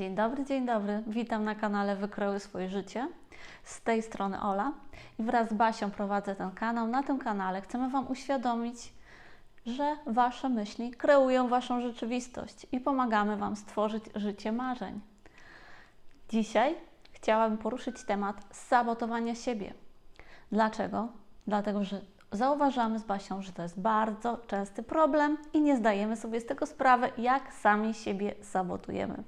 Dzień dobry, dzień dobry. Witam na kanale Wykroły swoje życie. Z tej strony Ola i wraz z Basią prowadzę ten kanał. Na tym kanale chcemy Wam uświadomić, że Wasze myśli kreują Waszą rzeczywistość i pomagamy Wam stworzyć życie marzeń. Dzisiaj chciałabym poruszyć temat sabotowania siebie. Dlaczego? Dlatego, że zauważamy z Basią, że to jest bardzo częsty problem i nie zdajemy sobie z tego sprawy, jak sami siebie sabotujemy.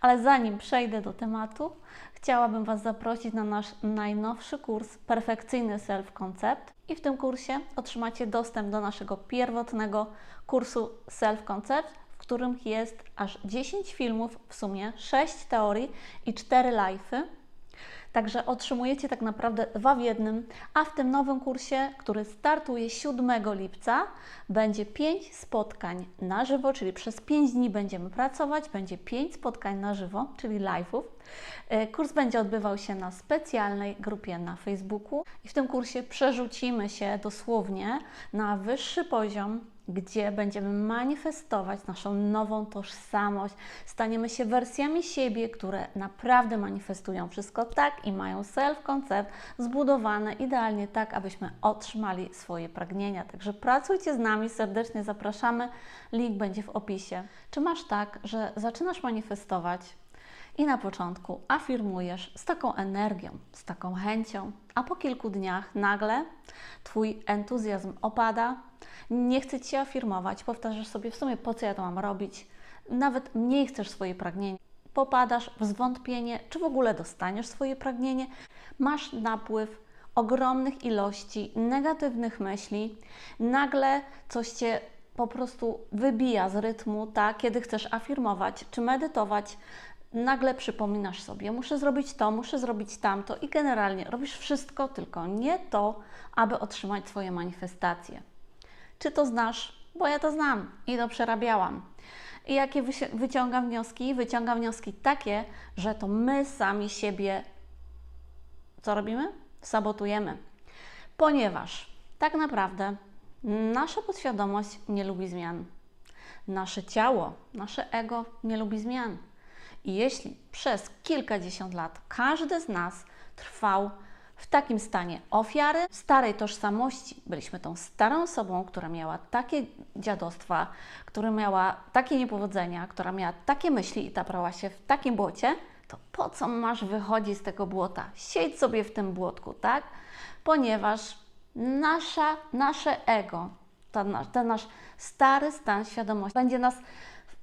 Ale zanim przejdę do tematu, chciałabym Was zaprosić na nasz najnowszy kurs Perfekcyjny Self-Concept. I w tym kursie otrzymacie dostęp do naszego pierwotnego kursu Self-Concept, w którym jest aż 10 filmów, w sumie 6 teorii i 4 live'y. Także otrzymujecie tak naprawdę dwa w jednym, a w tym nowym kursie, który startuje 7 lipca, będzie 5 spotkań na żywo, czyli przez 5 dni będziemy pracować, będzie 5 spotkań na żywo, czyli live'ów. E, Kurs będzie odbywał się na specjalnej grupie na Facebooku i w tym kursie przerzucimy się dosłownie na wyższy poziom gdzie będziemy manifestować naszą nową tożsamość. Staniemy się wersjami siebie, które naprawdę manifestują wszystko tak i mają self-concept zbudowane idealnie tak, abyśmy otrzymali swoje pragnienia. Także pracujcie z nami, serdecznie zapraszamy. Link będzie w opisie. Czy masz tak, że zaczynasz manifestować i na początku afirmujesz z taką energią, z taką chęcią, a po kilku dniach nagle Twój entuzjazm opada, nie chce Ci afirmować, powtarzasz sobie w sumie po co ja to mam robić, nawet mniej chcesz swoje pragnienie, popadasz w zwątpienie, czy w ogóle dostaniesz swoje pragnienie, masz napływ ogromnych ilości negatywnych myśli, nagle coś Cię po prostu wybija z rytmu, tak, kiedy chcesz afirmować czy medytować, nagle przypominasz sobie, muszę zrobić to, muszę zrobić tamto i generalnie robisz wszystko, tylko nie to, aby otrzymać swoje manifestacje. Czy to znasz? Bo ja to znam i to przerabiałam. I jakie wyciągam wnioski? Wyciągam wnioski takie, że to my sami siebie co robimy? Sabotujemy. Ponieważ tak naprawdę nasza podświadomość nie lubi zmian. Nasze ciało, nasze ego nie lubi zmian. I jeśli przez kilkadziesiąt lat każdy z nas trwał w takim stanie ofiary, starej tożsamości, byliśmy tą starą osobą, która miała takie dziadostwa, która miała takie niepowodzenia, która miała takie myśli i taprała się w takim błocie, to po co masz wychodzić z tego błota? Siedź sobie w tym błotku, tak? Ponieważ nasza, nasze ego, ten nasz, ten nasz stary stan świadomości będzie nas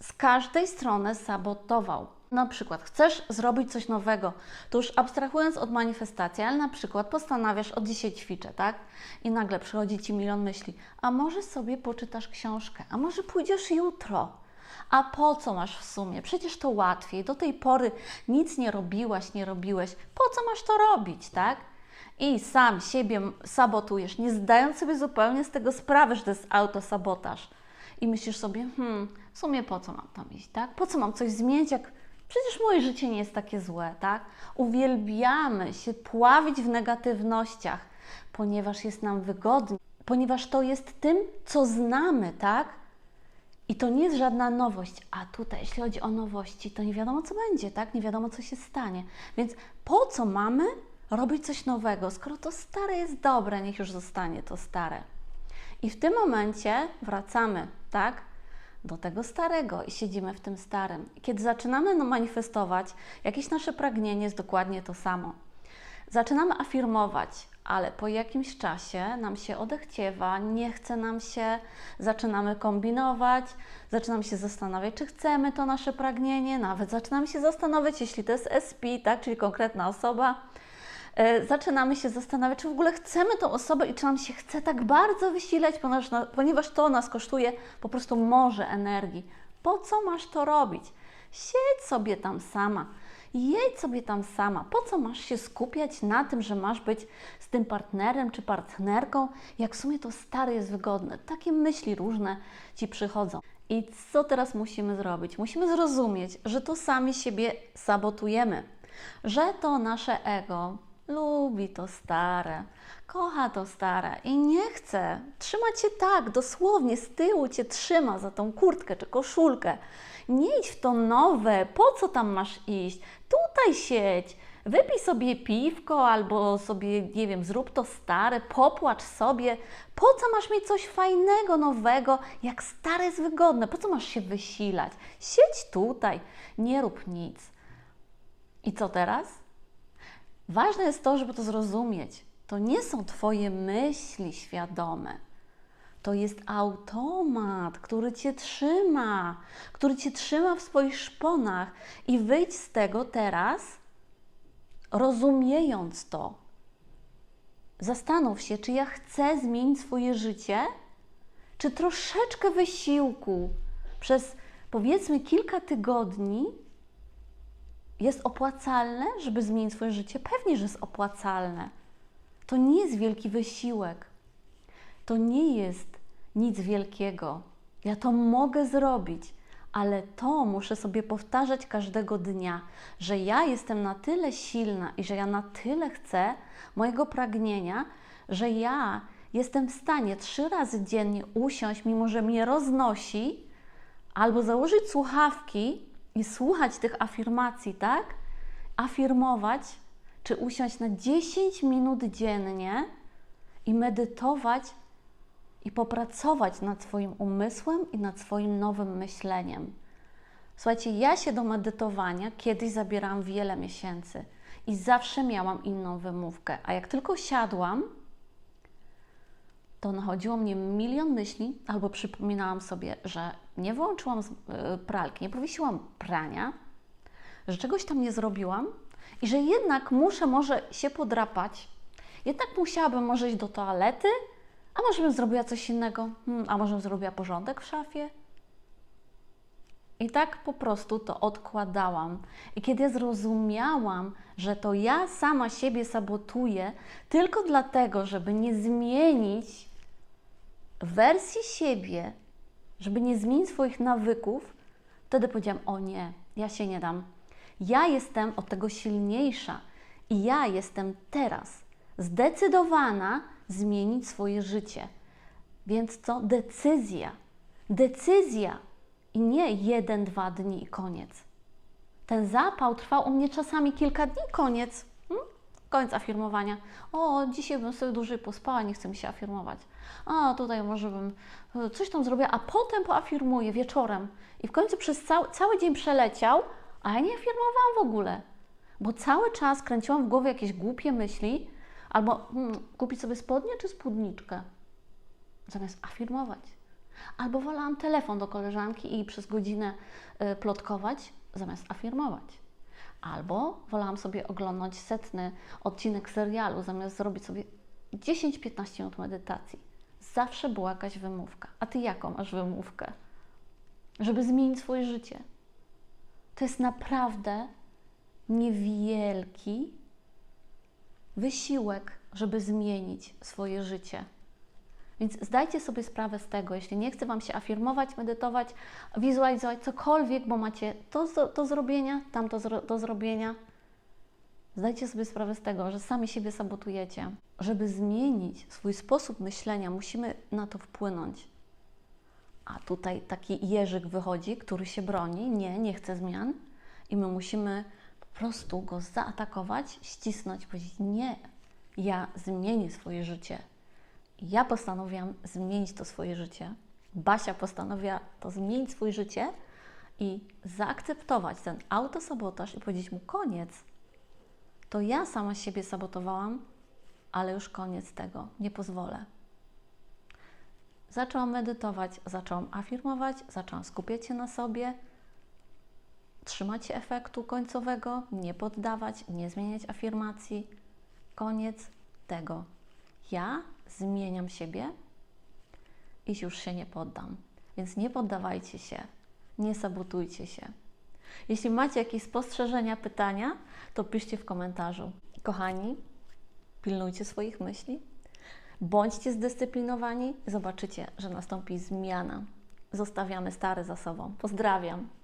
z każdej strony sabotował. Na przykład chcesz zrobić coś nowego, to już abstrahując od manifestacji, ale na przykład postanawiasz od dzisiaj ćwiczę, tak? I nagle przychodzi Ci milion myśli, a może sobie poczytasz książkę, a może pójdziesz jutro? A po co masz w sumie? Przecież to łatwiej. Do tej pory nic nie robiłaś, nie robiłeś. Po co masz to robić, tak? I sam siebie sabotujesz, nie zdając sobie zupełnie z tego sprawy, że to jest autosabotaż. I myślisz sobie, hmm, w sumie po co mam tam iść, tak? Po co mam coś zmienić, jak przecież moje życie nie jest takie złe, tak? Uwielbiamy się pławić w negatywnościach, ponieważ jest nam wygodnie, ponieważ to jest tym, co znamy, tak? I to nie jest żadna nowość. A tutaj, jeśli chodzi o nowości, to nie wiadomo, co będzie, tak? Nie wiadomo, co się stanie. Więc po co mamy robić coś nowego, skoro to stare jest dobre, niech już zostanie to stare. I w tym momencie wracamy, tak? Do tego starego i siedzimy w tym starym. Kiedy zaczynamy no, manifestować, jakieś nasze pragnienie jest dokładnie to samo. Zaczynamy afirmować, ale po jakimś czasie nam się odechciewa, nie chce nam się, zaczynamy kombinować, zaczynamy się zastanawiać, czy chcemy to nasze pragnienie, nawet zaczynamy się zastanawiać, jeśli to jest SP, tak, czyli konkretna osoba, zaczynamy się zastanawiać, czy w ogóle chcemy tą osobę i czy nam się chce tak bardzo wysilać, ponieważ, ponieważ to nas kosztuje po prostu morze energii. Po co masz to robić? Siedź sobie tam sama. Jedź sobie tam sama. Po co masz się skupiać na tym, że masz być z tym partnerem czy partnerką, jak w sumie to stare jest wygodne? Takie myśli różne ci przychodzą. I co teraz musimy zrobić? Musimy zrozumieć, że to sami siebie sabotujemy, że to nasze ego lubi to stare, kocha to stare i nie chce. Trzyma cię tak, dosłownie z tyłu cię trzyma za tą kurtkę czy koszulkę. Nie idź w to nowe, po co tam masz iść? Tutaj siedź, wypij sobie piwko albo sobie, nie wiem, zrób to stare, popłacz sobie. Po co masz mieć coś fajnego, nowego, jak stare jest wygodne? Po co masz się wysilać? Siedź tutaj, nie rób nic. I co teraz? Ważne jest to, żeby to zrozumieć. To nie są Twoje myśli świadome. To jest automat, który Cię trzyma, który Cię trzyma w swoich szponach. I wyjdź z tego teraz, rozumiejąc to. Zastanów się, czy ja chcę zmienić swoje życie, czy troszeczkę wysiłku przez powiedzmy kilka tygodni jest opłacalne, żeby zmienić swoje życie? Pewnie, że jest opłacalne. To nie jest wielki wysiłek. To nie jest nic wielkiego. Ja to mogę zrobić, ale to muszę sobie powtarzać każdego dnia, że ja jestem na tyle silna i że ja na tyle chcę mojego pragnienia, że ja jestem w stanie trzy razy dziennie usiąść, mimo że mnie roznosi, albo założyć słuchawki i słuchać tych afirmacji, tak? Afirmować, czy usiąść na 10 minut dziennie i medytować i popracować nad swoim umysłem i nad swoim nowym myśleniem. Słuchajcie, ja się do medytowania kiedyś zabierałam wiele miesięcy i zawsze miałam inną wymówkę, a jak tylko siadłam, to nachodziło mnie milion myśli, albo przypominałam sobie, że nie wyłączyłam z- y, pralki, nie powiesiłam prania, że czegoś tam nie zrobiłam i że jednak muszę może się podrapać, jednak musiałabym może iść do toalety, a może bym zrobiła coś innego, hmm, a może bym zrobiła porządek w szafie. I tak po prostu to odkładałam. I kiedy zrozumiałam, że to ja sama siebie sabotuję tylko dlatego, żeby nie zmienić wersji siebie, żeby nie zmienić swoich nawyków, wtedy powiedziałam: O nie, ja się nie dam. Ja jestem od tego silniejsza i ja jestem teraz zdecydowana zmienić swoje życie. Więc co? Decyzja. Decyzja i nie jeden, dwa dni i koniec. Ten zapał trwał u mnie czasami kilka dni, koniec. Koniec afirmowania. O, dzisiaj bym sobie dłużej pospała, nie chce mi się afirmować. A, tutaj może bym e, coś tam zrobiła, a potem poafirmuję wieczorem. I w końcu przez cały, cały dzień przeleciał, a ja nie afirmowałam w ogóle. Bo cały czas kręciłam w głowie jakieś głupie myśli, albo hmm, kupić sobie spodnie czy spódniczkę, zamiast afirmować. Albo wolałam telefon do koleżanki i przez godzinę y, plotkować, zamiast afirmować. Albo wolałam sobie oglądać setny odcinek serialu, zamiast zrobić sobie 10-15 minut medytacji. Zawsze była jakaś wymówka. A ty jaką masz wymówkę? Żeby zmienić swoje życie. To jest naprawdę niewielki wysiłek, żeby zmienić swoje życie. Więc zdajcie sobie sprawę z tego, jeśli nie chce Wam się afirmować, medytować, wizualizować cokolwiek, bo macie to do, zrobienia, tamto zro, do zrobienia, zdajcie sobie sprawę z tego, że sami siebie sabotujecie. Żeby zmienić swój sposób myślenia, musimy na to wpłynąć. A tutaj taki jeżyk wychodzi, który się broni, nie, nie chce zmian, i my musimy po prostu go zaatakować, ścisnąć, powiedzieć: Nie, ja zmienię swoje życie. Ja postanowiłam zmienić to swoje życie. Basia postanowiła to zmienić swoje życie i zaakceptować ten autosabotaż i powiedzieć mu koniec. To ja sama siebie sabotowałam, ale już koniec tego. Nie pozwolę. Zaczęłam medytować, zaczęłam afirmować, zaczęłam skupiać się na sobie, trzymać się efektu końcowego, nie poddawać, nie zmieniać afirmacji. Koniec tego. Ja zmieniam siebie i już się nie poddam. Więc nie poddawajcie się, nie sabotujcie się. Jeśli macie jakieś spostrzeżenia, pytania, to piszcie w komentarzu. Kochani, pilnujcie swoich myśli, bądźcie zdyscyplinowani, zobaczycie, że nastąpi zmiana. Zostawiamy stare za sobą. Pozdrawiam.